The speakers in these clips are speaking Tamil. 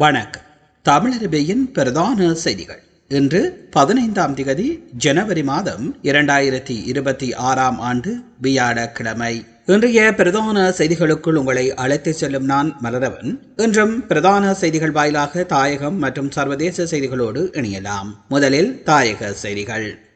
வணக்கம். தமிழரபையின் பிரதான செய்திகள். இன்று பதினைந்தாம் திகதி ஜனவரி மாதம் இரண்டாயிரத்தி இருபத்தி ஆறாம் ஆண்டு வியாழக்கிழமை. இன்றைய பிரதான செய்திகளுக்குள் உங்களை அழைத்துச் செல்லும் நான் மலரவன். இன்றும் பிரதான செய்திகள் வாயிலாக தாயகம் மற்றும் சர்வதேச செய்திகளோடு இணையலாம். முதலில் தாயக செய்திகள்.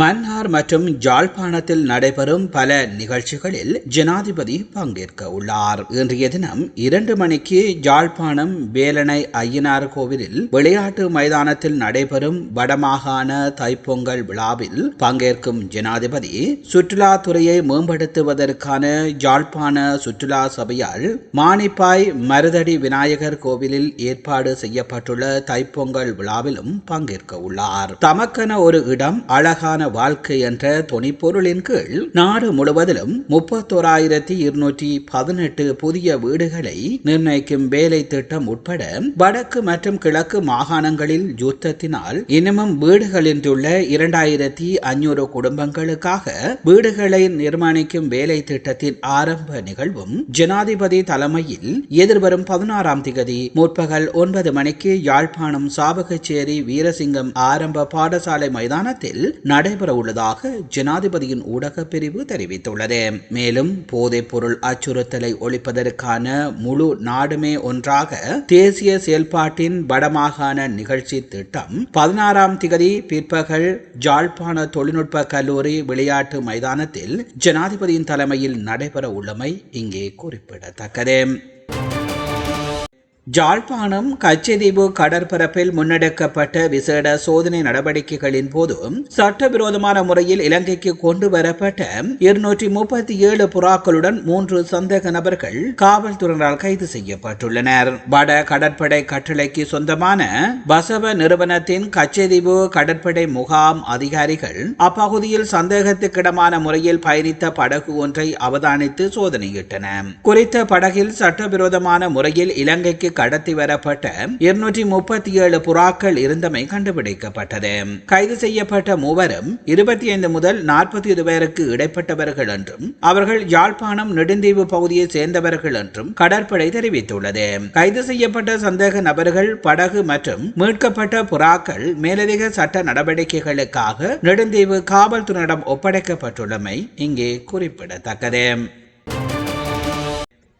மன்னார் மற்றும் ஜாழ்ப்பாணத்தில் நடைபெறும் பல நிகழ்ச்சிகளில் ஜனாதிபதி பங்கேற்க உள்ளார். இன்றைய தினம் இரண்டு மணிக்கு ஜாழ்ப்பாணம் வேலனை ஐயனார் கோவிலில் விளையாட்டு மைதானத்தில் நடைபெறும் வடமாகாண தைப்பொங்கல் விழாவில் பங்கேற்கும் ஜனாதிபதி சுற்றுலாத்துறையை மேம்படுத்துவதற்கான ஜாழ்ப்பாண சுற்றுலா சபையால் மானிப்பாய் மருதடி விநாயகர் கோவிலில் ஏற்பாடு செய்யப்பட்டுள்ள தைப்பொங்கல் விழாவிலும் பங்கேற்க உள்ளார். தமக்கென ஒரு இடம் அழகான வாழ்க்கை என்ற தொனிப்பொருளின் கீழ் நாடு முழுவதிலும் முப்பத்தோராயிரத்தி இருநூற்றி பதினெட்டு புதிய வீடுகளை நிர்ணயிக்கும் வேலை திட்டம் உட்பட வடக்கு மற்றும் கிழக்கு மாகாணங்களில் யுத்தத்தினால் இன்னமும் வீடுகளின்றுள்ள இரண்டாயிரத்தி அஞ்சூறு குடும்பங்களுக்காக வீடுகளை நிர்மாணிக்கும் வேலை திட்டத்தின் ஆரம்ப நிகழ்வும் ஜனாதிபதி தலைமையில் எதிர்வரும் பதினாறாம் திகதி முற்பகல் ஒன்பது மணிக்கு யாழ்ப்பாணம் சாபகச்சேரி வீரசிங்கம் ஆரம்ப பாடசாலை மைதானத்தில் நட உள்ளதாக ஜனாதிபதியின் ஊடக பிரிவு தெரிவித்துள்ளது. மேலும் போதைப் பொருள் அச்சுறுத்தலை ஒழிப்பதற்கான முழு நாடுமே ஒன்றாக தேசிய செயல்பாட்டின் வடமாகாண நிகழ்ச்சி திட்டம் பதினாறாம் திகதி பிற்பகல் ஜாழ்ப்பாண தொழில்நுட்ப கல்லூரி விளையாட்டு மைதானத்தில் ஜனாதிபதியின் தலைமையில் நடைபெற உள்ளமை இங்கே குறிப்பிடத்தக்கது. ஜாழ்ப்பாணம் கச்சதீவு கடற்பரப்பில் முன்னெடுக்கப்பட்ட விசேட சோதனை நடவடிக்கைகளின் போது சட்டவிரோதமான முறையில் இலங்கைக்கு கொண்டு வரப்பட்ட இருநூற்றி முப்பத்தி ஏழு புறாக்களுடன் மூன்று சந்தேக நபர்கள் காவல்துறையினரால் கைது செய்யப்பட்டுள்ளனர். வட கடற்படை கட்டளைக்கு சொந்தமான பசவ நிறுவனத்தின் கச்சதீவு கடற்படை முகாம் அதிகாரிகள் அப்பகுதியில் சந்தேகத்துக்கிடமான முறையில் பயணித்த படகு ஒன்றை அவதானித்து சோதனையிட்டனர். குறித்த படகில் சட்டவிரோதமான முறையில் இலங்கைக்கு கடத்தி வரப்பட்ட இருநூற்றி முப்பத்தி ஏழு புறாக்கள் இருந்தமை கண்டுபிடிக்கப்பட்டது. கைது செய்யப்பட்ட மூவரும் இருபத்தி ஐந்து முதல் நாற்பத்தி இரு பேருக்கு இடைப்பட்டவர்கள் என்றும் அவர்கள் யாழ்ப்பாணம் நெடுந்தீவு பகுதியை சேர்ந்தவர்கள் என்றும் கடற்படை தெரிவித்துள்ளது. கைது செய்யப்பட்ட சந்தேக நபர்கள் படகு மற்றும் மீட்கப்பட்ட புறாக்கள் மேலதிக சட்ட நடவடிக்கைகளுக்காக நெடுந்தீவு காவல்துறையிடம் ஒப்படைக்கப்பட்டுள்ளமை இங்கே குறிப்பிடத்தக்கது.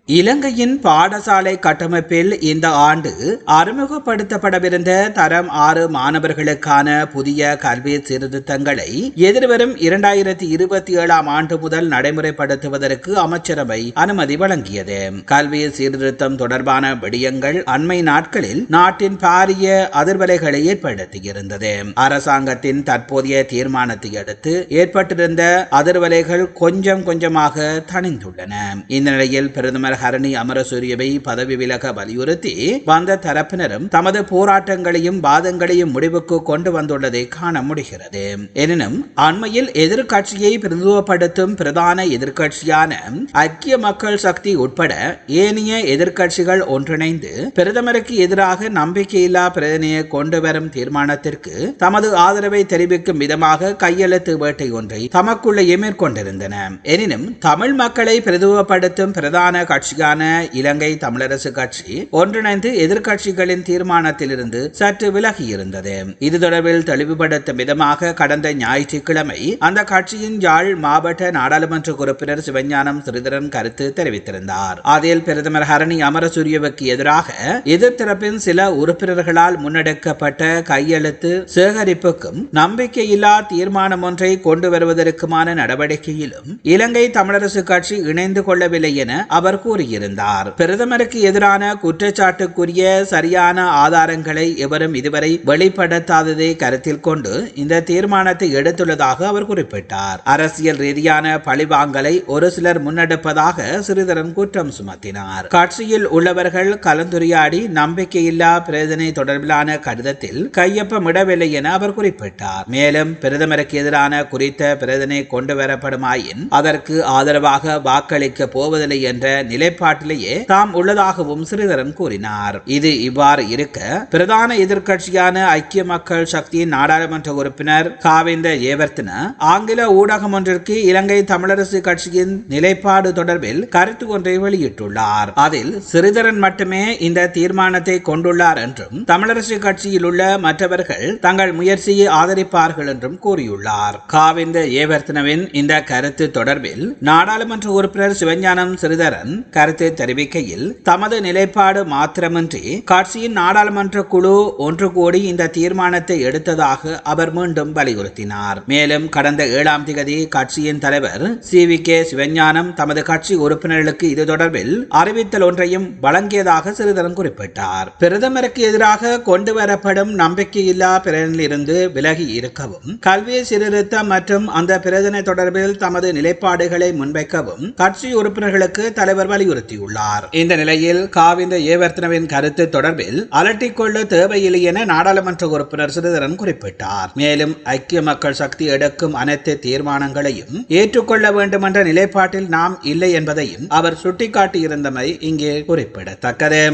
இலங்கையின் பாடசாலை கட்டமைப்பில் இந்த ஆண்டு அறிமுகப்படுத்தப்படவிருந்த தரம் ஆறு மாணவர்களுக்கான புதிய கல்வி சீர்திருத்தங்களை எதிர்வரும் இரண்டாயிரத்தி இருபத்தி ஏழாம் ஆண்டு முதல் நடைமுறைப்படுத்துவதற்கு அமைச்சரவை அனுமதி வழங்கியது. கல்வி சீர்திருத்தம் தொடர்பான விடயங்கள் அண்மை நாட்களில் நாட்டின் பாரிய அதிர்வலைகளை ஏற்படுத்தியிருந்தது. அரசாங்கத்தின் தற்போதைய தீர்மானத்தை அடுத்து ஏற்பட்டிருந்த அதிர்வலைகள் கொஞ்சம் கொஞ்சமாக தணிந்துள்ளன. இந்த நிலையில் பிரதமர் ஹரணி அமரசூரியவை பதவி விலக வலியுறுத்தி வந்த தரப்பினரும் தமது போராட்டங்களையும் வாதங்களையும் முடிவுக்கு கொண்டு வந்துள்ளதை காண முடிகிறது. எனினும் அண்மையில் எதிர்கட்சியை பிரதிநிதிப்படுத்தும் பிரதான எதிர்கட்சியான ஐக்கிய மக்கள் சக்தி உட்பட ஏனைய எதிர்கட்சிகள் ஒன்றிணைந்து பிரதமருக்கு எதிராக நம்பிக்கையில்லா பிரதனையை கொண்டு வரும் தீர்மானத்திற்கு தமது ஆதரவை தெரிவிக்கும் விதமாக கையெழுத்து வேட்டை ஒன்றை தமக்குள்ளேயே மேற்கொண்டிருந்தன. எனினும் தமிழ் மக்களை பிரதிநிதித்துவப்படுத்தும் பிரதான கட்சியான இலங்கை தமிழரசு கட்சி ஒன்றிணைந்து எதிர்க்கட்சிகளின் தீர்மானத்திலிருந்து சற்று விலகி இருந்தது இது தொடர்பில் தெளிவுபடுத்தும் விதமாக கடந்த ஞாயிற்றுக்கிழமை அந்த கட்சியின் யாழ் மாவட்ட நாடாளுமன்ற உறுப்பினர் சிவஞானம் ஸ்ரீதரன் கருத்து தெரிவித்திருந்தார். அதில் பிரதமர் ஹரணி அமரசூரியவுக்கு எதிராக எதிர்த்தரப்பின் சில உறுப்பினர்களால் முன்னெடுக்கப்பட்ட கையெழுத்து சேகரிப்புக்கும் நம்பிக்கையில்லா தீர்மானம் ஒன்றை கொண்டு வருவதற்குமான நடவடிக்கையிலும் இலங்கை தமிழரசு கட்சி இணைந்து கொள்ளவில்லை என அவர் கூறியிருந்தார். பிரதமருக்கு எதிரான குற்றச்சாட்டுக்குரிய சரியான ஆதாரங்களை எவரும் இதுவரை வெளிப்படுத்தாததை கருத்தில் கொண்டு இந்த தீர்மானத்தை எடுத்துள்ளதாக அவர் குறிப்பிட்டார். அரசியல் ரீதியான பழிவாங்கலை ஒரு சிலர் முன்னெடுப்பதாக சிறிதரன் குற்றம் சுமத்தினார். கட்சியில் உள்ளவர்கள் கலந்துரையாடி நம்பிக்கையில்லா பிரதனை தொடர்பிலான கடிதத்தில் கையொப்பமிடவில்லை என அவர் குறிப்பிட்டார். மேலும் பிரதமருக்கு எதிரான குறித்த பிரதனை கொண்டு வரப்படுமாயின் அதற்கு ஆதரவாக வாக்களிக்க போவதில்லை என்ற நிலை நிலைப்பாட்டிலேயே தாம் உள்ளதாகவும் ஸ்ரீதரன் கூறினார். இது இவ்வாறு இருக்க பிரதான எதிர்கட்சியான ஐக்கிய மக்கள் சக்தியின் நாடாளுமன்ற உறுப்பினர் காவிந்த ஏவர்த்தன ஆங்கில ஊடகம் ஒன்றிற்கு இலங்கை தமிழரசு கட்சியின் நிலைப்பாடு தொடர்பில் கருத்து ஒன்றை வெளியிட்டுள்ளார். அதில் சிறிதரன் மட்டுமே இந்த தீர்மானத்தை கொண்டுள்ளார் என்றும் தமிழரசு கட்சியில் உள்ள மற்றவர்கள் தங்கள் முயற்சியை ஆதரிப்பார்கள் என்றும் கூறியுள்ளார். காவிந்த ஏவர்த்தனவின் இந்த கருத்து தொடர்பில் நாடாளுமன்ற உறுப்பினர் சிவஞானம் சிறிதரன் கருத்து தெரிவிக்கையில் தமது நிலைப்பாடு மாத்திரமின்றி கட்சியின் நாடாளுமன்ற குழு ஒன்று கூடி இந்த தீர்மானத்தை எடுத்ததாக அவர் மீண்டும் வலியுறுத்தினார். மேலும் கடந்த ஏழாம் திகதி கட்சியின் தலைவர் சி வி கே சிவஞானம் தமது கட்சி உறுப்பினர்களுக்கு இது தொடர்பில் அறிவித்தல் ஒன்றையும் வழங்கியதாக சிறிதரன் குறிப்பிட்டார். பிரதமருக்கு எதிராக கொண்டு வரப்படும் நம்பிக்கையில்லா பிரேரணில் விலகி இருக்கவும் கல்வி சீர்திருத்தம் மற்றும் அந்த பிரதனை தொடர்பில் தமது நிலைப்பாடுகளை முன்வைக்கவும் கட்சி உறுப்பினர்களுக்கு தலைவர் வலியுறுத்தியுள்ளார். இந்த நிலையில் காவிந்த ஏவர்த்தனவின் கருத்து தொடர்பில் அலட்டிக்கொள்ள தேவையில்லை என நாடாளுமன்ற உறுப்பினர் சிறிதரன் குறிப்பிட்டார். மேலும் ஐக்கிய மக்கள் சக்தி எடுக்கும் அனைத்து தீர்மானங்களையும் ஏற்றுக்கொள்ள வேண்டும் என்ற நிலைப்பாட்டில் நாம் இல்லை என்பதையும் அவர் சுட்டிக்காட்டியிருந்தமை இங்கே குறிப்பிடத்தக்கது.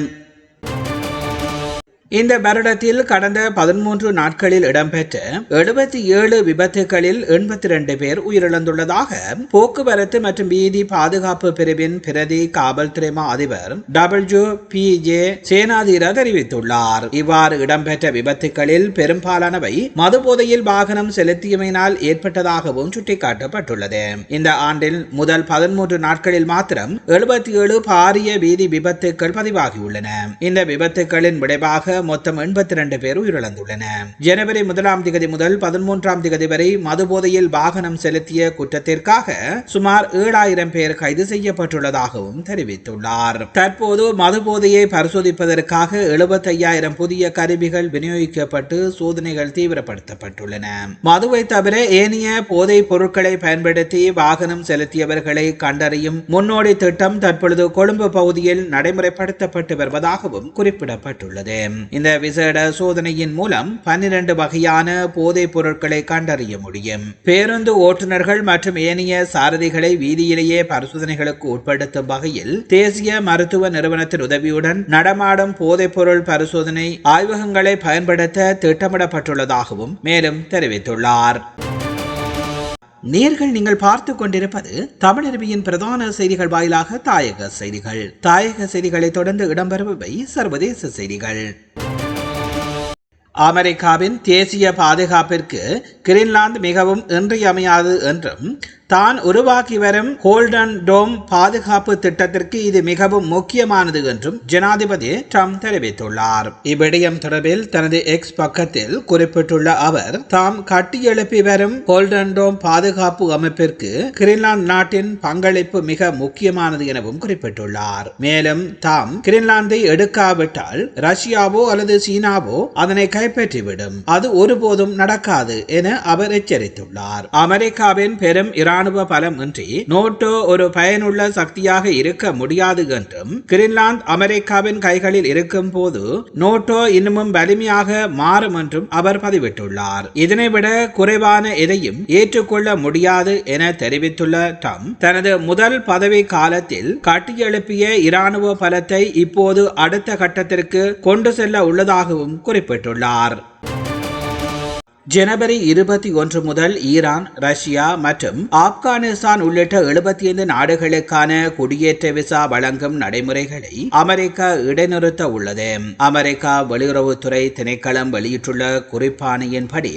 இந்த வருடத்தில் கடந்த பதிமூன்று நாட்களில் இடம்பெற்ற எழுபத்தி ஏழு விபத்துகளில் எண்பத்தி ரெண்டு பேர் உயிரிழந்துள்ளதாக போக்குவரத்து மற்றும் வீதி பாதுகாப்பு பிரிவின் பிரதி காவல்துறை மா அதிபர் டபிள்யூ பி ஜே சேனாதீர தெரிவித்துள்ளார். இவ்வாறு இடம்பெற்ற விபத்துகளில் பெரும்பாலானவை மதுபோதையில் வாகனம் செலுத்தியமையினால் ஏற்பட்டதாகவும் சுட்டிக்காட்டப்பட்டுள்ளது. இந்த ஆண்டில் முதல் பதிமூன்று நாட்களில் மாத்திரம் எழுபத்தி ஏழு பாரிய வீதி விபத்துக்கள் பதிவாகியுள்ளன. இந்த விபத்துகளின் விளைவாக மொத்தம் எண்பத்தி ரெண்டு பேர் உயிரிழந்துள்ளனர் ஜனவரி முதலாம் திகதி முதல் பதிமூன்றாம் திகதி வரை மதுபோதையில் வாகனம் செலுத்திய குற்றத்திற்காக சுமார் ஏழாயிரம் பேர் கைது செய்யப்பட்டுள்ளதாகவும் தெரிவித்துள்ளார். தற்போது மதுபோதையை பரிசோதிப்பதற்காக எழுபத்தையாயிரம் புதிய கருவிகள் விநியோகிக்கப்பட்டு சோதனைகள் தீவிரப்படுத்தப்பட்டுள்ளன. மதுவை தவிர ஏனைய போதைப் பொருட்களை பயன்படுத்தி வாகனம் செலுத்தியவர்களை கண்டறியும் முன்னோடி திட்டம் தற்பொழுது கொழும்பு பகுதியில் நடைமுறைப்படுத்தப்பட்டு வருவதாகவும் குறிப்பிடப்பட்டுள்ளது. இந்த விசேட சோதனையின் மூலம் பன்னிரண்டு வகையான போதைப் பொருட்களை கண்டறிய முடியும். பேருந்து ஓட்டுநர்கள் மற்றும் ஏனைய சாரதிகளை வீதியிலேயே பரிசோதனைகளுக்கு உட்படுத்தும் வகையில் தேசிய மருத்துவ நிறுவனத்தின் உதவியுடன் நடமாடும் போதைப் பொருள் பரிசோதனை ஆய்வகங்களை பயன்படுத்த திட்டமிடப்பட்டுள்ளதாகவும் மேலும் தெரிவித்துள்ளார். நேர்கள் நீங்கள் பார்த்து கொண்டிருப்பது தமிழருவியின் பிரதான செய்திகள் வாயிலாக தாயக செய்திகள். தாயக செய்திகளை தொடர்ந்து இடம்பெறுபவை சர்வதேச செய்திகள். அமெரிக்காவின் தேசிய பாதுகாப்பிற்கு கிரீன்லாந்து மிகவும் இன்றியமையாது என்றும் தான் உருவாக்கி வரும் கோல்டன் டோம் பாதுகாப்பு திட்டத்திற்கு இது மிகவும் முக்கியமானது என்றும் ஜனாதிபதி ட்ரம்ப் தெரிவித்துள்ளார். இவ்விடயம் தொடர்பில் தனது எக்ஸ் பக்கத்தில் குறிப்பிட்டுள்ள அவர் தாம் கட்டியெழுப்பி வரும் கோல்டன் டோம் பாதுகாப்பு அமைப்பிற்கு கிரீன்லாந்து நாட்டின் பங்களிப்பு மிக முக்கியமானது எனவும் குறிப்பிட்டுள்ளார். மேலும் தாம் கிரீன்லாந்தை எடுக்காவிட்டால் ரஷ்யாவோ அல்லது சீனாவோ அதனை கைப்பற்றிவிடும். அது ஒருபோதும் நடக்காது என அவர் எச்சரித்துள்ளார். அமெரிக்காவின் பெரும் இராணுவ பலம் இன்றி நோட்டோ ஒரு பயனுள்ள சக்தியாக இருக்க முடியாது என்றும் கிரீன்லாந்து அமெரிக்காவின் கைகளில் இருக்கும் போது நோட்டோ இன்னமும் வலிமையாக மாறும் என்றும் அவர் பதிவிட்டுள்ளார். இதனை விட குறைவான எதையும் ஏற்றுக்கொள்ள முடியாது என தெரிவித்துள்ள ட்ரம்ப் தனது முதல் பதவி காலத்தில் கட்டியெழுப்பிய இராணுவ பலத்தை இப்போது அடுத்த கட்டத்திற்கு கொண்டு செல்ல உள்ளதாகவும் குறிப்பிட்டுள்ளார். ஜனவரி இருபத்தி ஒன்று முதல் ஈரான் ரஷ்யா மற்றும் ஆப்கானிஸ்தான் உள்ளிட்ட எழுபத்தி ஐந்து நாடுகளுக்கான குடியேற்ற விசா வழங்கும் நடைமுறைகளை அமெரிக்கா இடைநிறுத்த உள்ளது. அமெரிக்கா வெளியுறவுத்துறை திணைக்களம் வெளியிட்டுள்ள குறிப்பாணையின்படி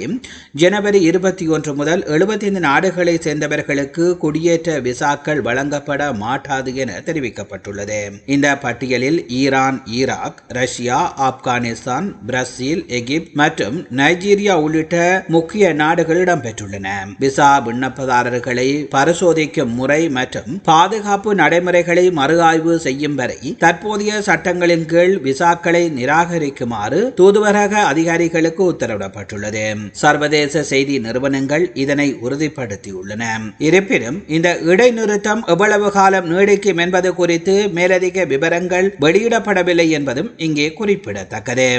ஜனவரி இருபத்தி ஒன்று முதல் எழுபத்தி ஐந்து நாடுகளை சேர்ந்தவர்களுக்கு குடியேற்ற விசாக்கள் வழங்கப்பட மாட்டாது என தெரிவிக்கப்பட்டுள்ளது. இந்த பட்டியலில் Iran Iraq Russia Afghanistan Brazil Egypt மற்றும் நைஜீரியா உள்ளிட்ட முக்கிய நாடுகள் இடம்பெற்றுள்ளன விசா விண்ணப்பதாரர்களை பரிசோதிக்கும் முறை மற்றும் பாதுகாப்பு நடைமுறைகளை மறு ஆய்வு செய்யும் வரை தற்போதைய சட்டங்களின் கீழ் விசாக்களை நிராகரிக்குமாறு தூதுவரக அதிகாரிகளுக்கு உத்தரவிடப்பட்டுள்ளது. சர்வதேச செய்தி நிறுவனங்கள் இதனை உறுதிப்படுத்தியுள்ளன. இருப்பினும் இந்த இடைநிறுத்தம் எவ்வளவு காலம் நீடிக்கும் என்பது குறித்து மேலதிக விவரங்கள் வெளியிடப்படவில்லை என்பதும் இங்கே குறிப்பிடத்தக்கது.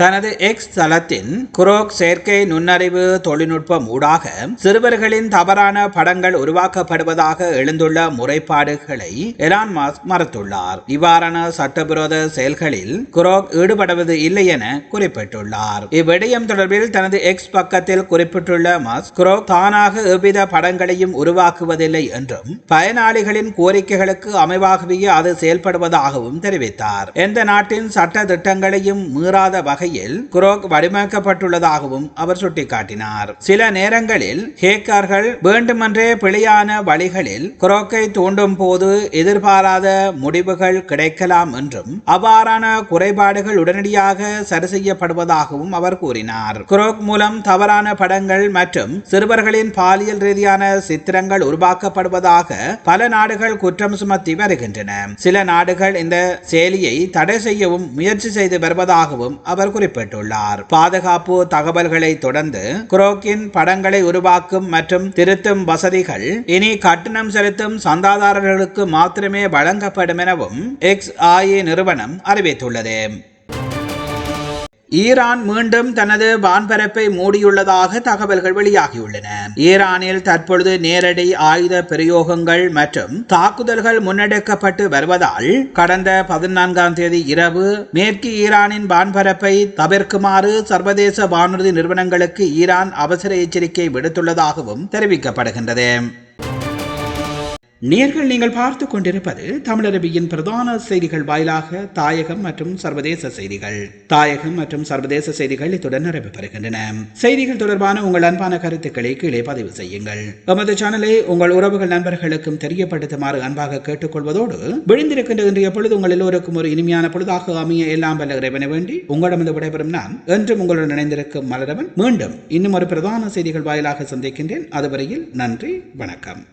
தனது எக்ஸ் தளத்தின் குரோக் செயற்கை நுண்ணறிவு தொழில்நுட்பம் ஊடாக சிறுவர்களின் தவறான படங்கள் உருவாக்கப்படுவதாக எழுந்துள்ள முறைப்பாடுகளை எலான் மாஸ்க் மறுத்துள்ளார். இவ்வாறான சட்டவிரோத செயல்களில் குரோக் ஈடுபடுவது இல்லை என குறிப்பிட்டுள்ளார். இவ்விடயம் தொடர்பில் தனது எக்ஸ் பக்கத்தில் குறிப்பிட்டுள்ள மாஸ்க் குரோக் தானாக எவ்வித படங்களையும் உருவாக்குவதில்லை என்றும் பயனாளிகளின் கோரிக்கைகளுக்கு அமைவாகவே அது செயல்படுவதாகவும் தெரிவித்தார். எந்த நாட்டின் சட்ட திட்டங்களையும் மீறாத வகை வகையில் குரோக் வடிவமைக்கப்பட்டுள்ளதாகவும் அவர் சுட்டிக்காட்டினார். சில நேரங்களில் ஹேக்கர்கள் வேண்டுமென்றே பிழையான வழிகளில் குரோக்கை தூண்டும் போது எதிர்பாராத முடிவுகள் கிடைக்கலாம் என்றும் அவ்வாறான குறைபாடுகள் உடனடியாக சரி செய்யப்படுவதாகவும் அவர் கூறினார். குரோக் மூலம் தவறான படங்கள் மற்றும் சிறுவர்களின் பாலியல் ரீதியான சித்திரங்கள் உருவாக்கப்படுவதாக பல நாடுகள் குற்றம் சுமத்தி வருகின்றன. சில நாடுகள் இந்த செயலியை தடை செய்யவும் முயற்சி செய்து வருவதாகவும் அவர் குறிப்பிட்டுள்ளார். பாதுகாப்பு தகவல்களை தொடர்ந்து குரோக்கின் படங்களை உருவாக்கும் மற்றும் திருத்தும் வசதிகள் இனி கட்டணம் செலுத்தும் சந்தாதாரர்களுக்கு மாத்திரமே வழங்கப்படும் எனவும் எக்ஸ் ஆஏ நிறுவனம் அறிவித்துள்ளது. ஈரான் மீண்டும் தனது வான்பரப்பை மூடியுள்ளதாக தகவல்கள் வெளியாகியுள்ளன. ஈரானில் தற்பொழுது நேரடி ஆயுத பிரயோகங்கள் மற்றும் தாக்குதல்கள் முன்னெடுக்கப்பட்டு வருவதால் கடந்த பதினான்காம் தேதி இரவு மேற்கு ஈரானின் வான்பரப்பை தவிர்க்குமாறு சர்வதேச வானூர்தி நிறுவனங்களுக்கு ஈரான் அவசர எச்சரிக்கை விடுத்துள்ளதாகவும் தெரிவிக்கப்படுகின்றது. நேர்கள் நீங்கள் பார்த்து கொண்டிருப்பது தமிழரபியின் பிரதான செய்திகள் வாயிலாக தாயகம் மற்றும் சர்வதேச செய்திகள். தாயகம் மற்றும் சர்வதேச செய்திகள் இத்துடன் நிறைவு பெறுகின்றன செய்திகள் தொடர்பான உங்கள் அன்பான கருத்துக்களை கீழே பதிவு செய்யுங்கள். எமது சேனலை உங்கள் உறவுகள் நண்பர்களுக்கும் தெரியப்படுத்துமாறு அன்பாக கேட்டுக்கொள்வதோடு விழுந்திருக்கின்ற இன்றைய பொழுது உங்கள் எல்லோருக்கும் ஒரு இனிமையான பொழுதாக அமைய எல்லாம் வல்ல இறைவனை வேண்டி உங்களிடமிருந்து விடைபெறும் நான் என்றும் உங்களுடன் இணைந்திருக்கும் மலரவன். மீண்டும் இன்னும் ஒரு பிரதான செய்திகள் வாயிலாக சந்திக்கின்றேன். அதுவரையில் நன்றி வணக்கம்.